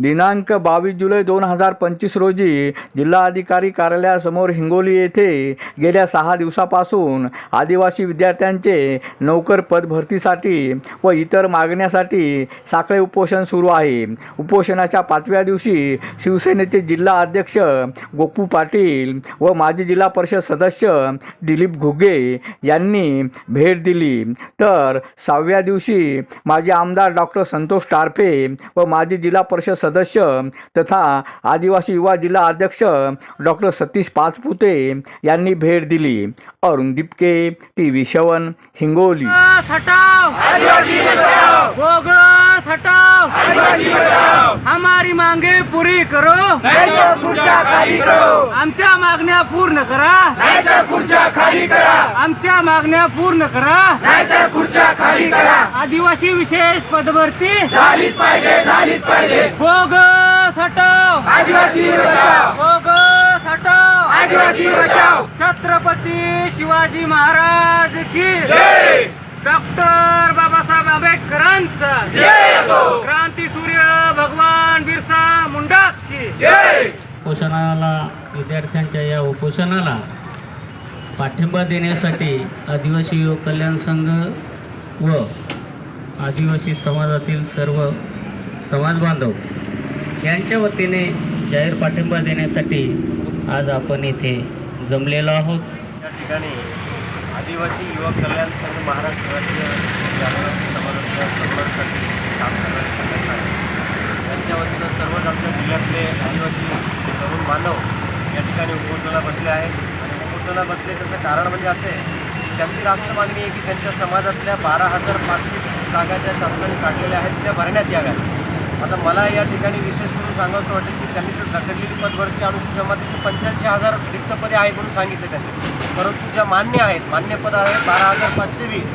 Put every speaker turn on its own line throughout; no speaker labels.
दिनांक बावीस जुलै दोन हजार पंचवीस रोजी जिल्हाधिकारी कार्यालयासमोर हिंगोली येथे गेल्या सहा दिवसापासून आदिवासी विद्यार्थ्यांचे नोकर पदभरतीसाठी व इतर मागण्यासाठी साखळे उपोषण सुरू आहे. उपोषणाच्या पाचव्या दिवशी शिवसेनेचे जिल्हा अध्यक्ष गोपू पाटील व माजी जिल्हा परिषद सदस्य दिलीप घुगे यांनी भेट दिली. तर सहाव्या दिवशी माजी आमदार डॉक्टर संतोष टारफे व माजी जिल्हा परिषद सदस्य तथा आदिवासी युवा जिल्हा अध्यक्ष डॉक्टर सतीश पाचपुते यांनी भेट दिली. Arun Dipake T V seven Hingoli
हमारी मांगे पूरी करो.
नाही तर खुर्च्या खाली करो.
आमच्या मागण्या पूर्ण करा.
नाही तर खुर्च्या खाली करा.
आमच्या मागण्या पूर्ण करा.
नाही तर खुर्च्या खाली करा.
आदिवासी विशेष पदभरती.
झालीच पाहिजे झालीच पाहिजे.
बोगस हटाओ
आदिवासी बचाव.
बोगस हटाओ
आदिवासी बचाव.
छत्रपती शिवाजी महाराज की
जय.
डॉक्टर बाबासाहेब आंबेडकरांचा.
जय असो.
क्रांती सूर्य भगवान. बिरसा मुंडा की
जय!
उपोषणाला विद्यार्थ्यांच्या या उपोषणाला पाठिंबा देण्यासाठी आदिवासी युवक कल्याण संघ व आदिवासी समाजातील सर्व समाज बांधव यांच्या वतीने जाहीर पाठिंबा देण्यासाठी आज आपण इथे जमलेलो आहोत.
या ठिकाणी आदिवासी युवक कल्याण संघ महाराष्ट्र राज्य आदिवासी तरुणांसाठी काम करणारी संघटना आहे सर्वच आमच्या जिल्ह्यातले आदिवासी तरुण बांधव या ठिकाणी उपोषणाला बसले आहेत. आणि उपोषणाला बसले त्याचं कारण म्हणजे असे आहे की त्यांची रास्त मागणी आहे की त्यांच्या समाजातल्या बारा हजार पाचशे वीस जागा ज्या शासनाने काढलेल्या आहेत त्या भरण्यात याव्यात. आता मला या ठिकाणी विशेष करून सांगावंसं वाटेल की त्यांनी तर रखडलेली पदभरती अनुसूचित जमातीची पंच्याऐंशी हजार रिक्त पदे आहेत म्हणून सांगितले त्यांनी. परंतु ज्या मान्य आहेत मान्य पद आहेत बारा हजार पाचशे वीस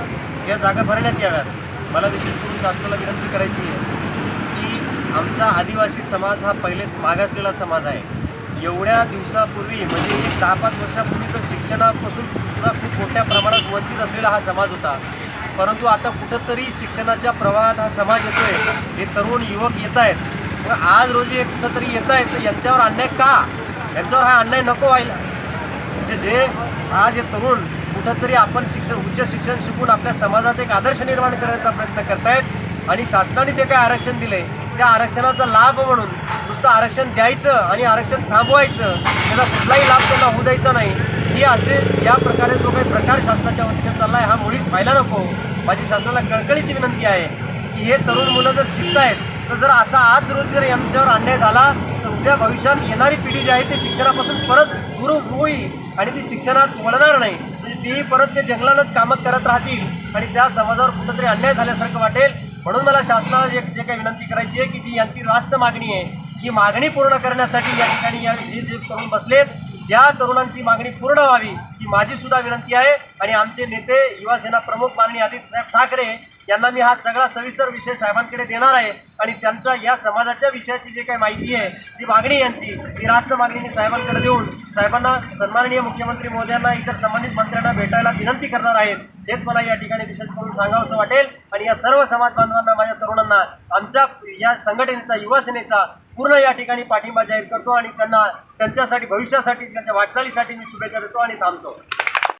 या जागा भरण्यात याव्यात. मला विशेष करून शासनाला विनंती करायची आहे आमचा आदिवासी समाज हा पहिलेच मागासलेला समाज आहे. एवढ्या दिवसापूर्वी म्हणजे एक दहा पाच वर्षापूर्वी तर शिक्षणापासून सुद्धा खूप मोठ्या प्रमाणात वंचित असलेला हा समाज होता. परंतु आता कुठंतरी शिक्षणाच्या प्रवाहात हा समाज येतोय. हे तरुण युवक येत आहेत. मग आज रोजी एक कुठंतरी येत आहेत तर यांच्यावर अन्याय का? यांच्यावर हा अन्याय नको व्हायला. म्हणजे जे आज हे तरुण कुठंतरी आपण शिक्षण उच्च शिक्षण शिकून आपल्या समाजात एक आदर्श निर्माण करण्याचा प्रयत्न करतायत आणि शासनाने जे काही आरक्षण दिले त्या आरक्षणाचा लाभ म्हणून नुसतं आरक्षण द्यायचं आणि आरक्षण थांबवायचं त्याचा कुठलाही लाभ त्यांना होऊ द्यायचा नाही. ही असे या प्रकारे जो काही प्रकार शासनाच्या वतीने चालला आहे हा मुळीच व्हायला नको. माझी शासनाला कळकळीची विनंती आहे की हे तरुण मुलं जर शिकतायत तर जर असा आज रोजी जर यांच्यावर अन्याय झाला तर उद्या भविष्यात येणारी पिढी जी आहे ते शिक्षणापासून परत दूर होईल आणि ती शिक्षणात वळणार नाही. म्हणजे तेही परत ते जंगलानंच कामं करत राहतील आणि त्या समाजावर कुठंतरी अन्याय झाल्यासारखं वाटेल. म्हणून मला शासनाला जे जे काही विनंती करायची आहे की जी यांची रास्त मागणी आहे ही मागणी पूर्ण करण्यासाठी या ठिकाणी या हे जे तरुण बसलेत या तरुणांची मागणी पूर्ण व्हावी ही माझीसुद्धा विनंती आहे. आणि आमचे नेते युवासेना प्रमुख माननीय आदित्यसाहेब ठाकरे यांना मी हा सगळा सविस्तर विषय साहेबांकडे देणार आहे. आणि त्यांच्या या समाजाच्या विषयाची जी काही माहिती आहे जी मागणी यांची ती रास्त मागणी मी साहेबांकडे देऊन साहेबांना सन्माननीय मुख्यमंत्री मोदयांना इतर संबंधित मंत्र्यांना भेटायला विनंती करणार आहेत. हेच मला या ठिकाणी विशेष करून सांगावंसं वाटेल. आणि या सर्व समाज बांधवांना माझ्या तरुणांना आमच्या या संघटनेचा युवासेनेचा पूर्ण या ठिकाणी पाठिंबा जाहीर करतो आणि त्यांना त्यांच्यासाठी भविष्यासाठी त्यांच्या वाटचालीसाठी मी शुभेच्छा देतो आणि थांबतो.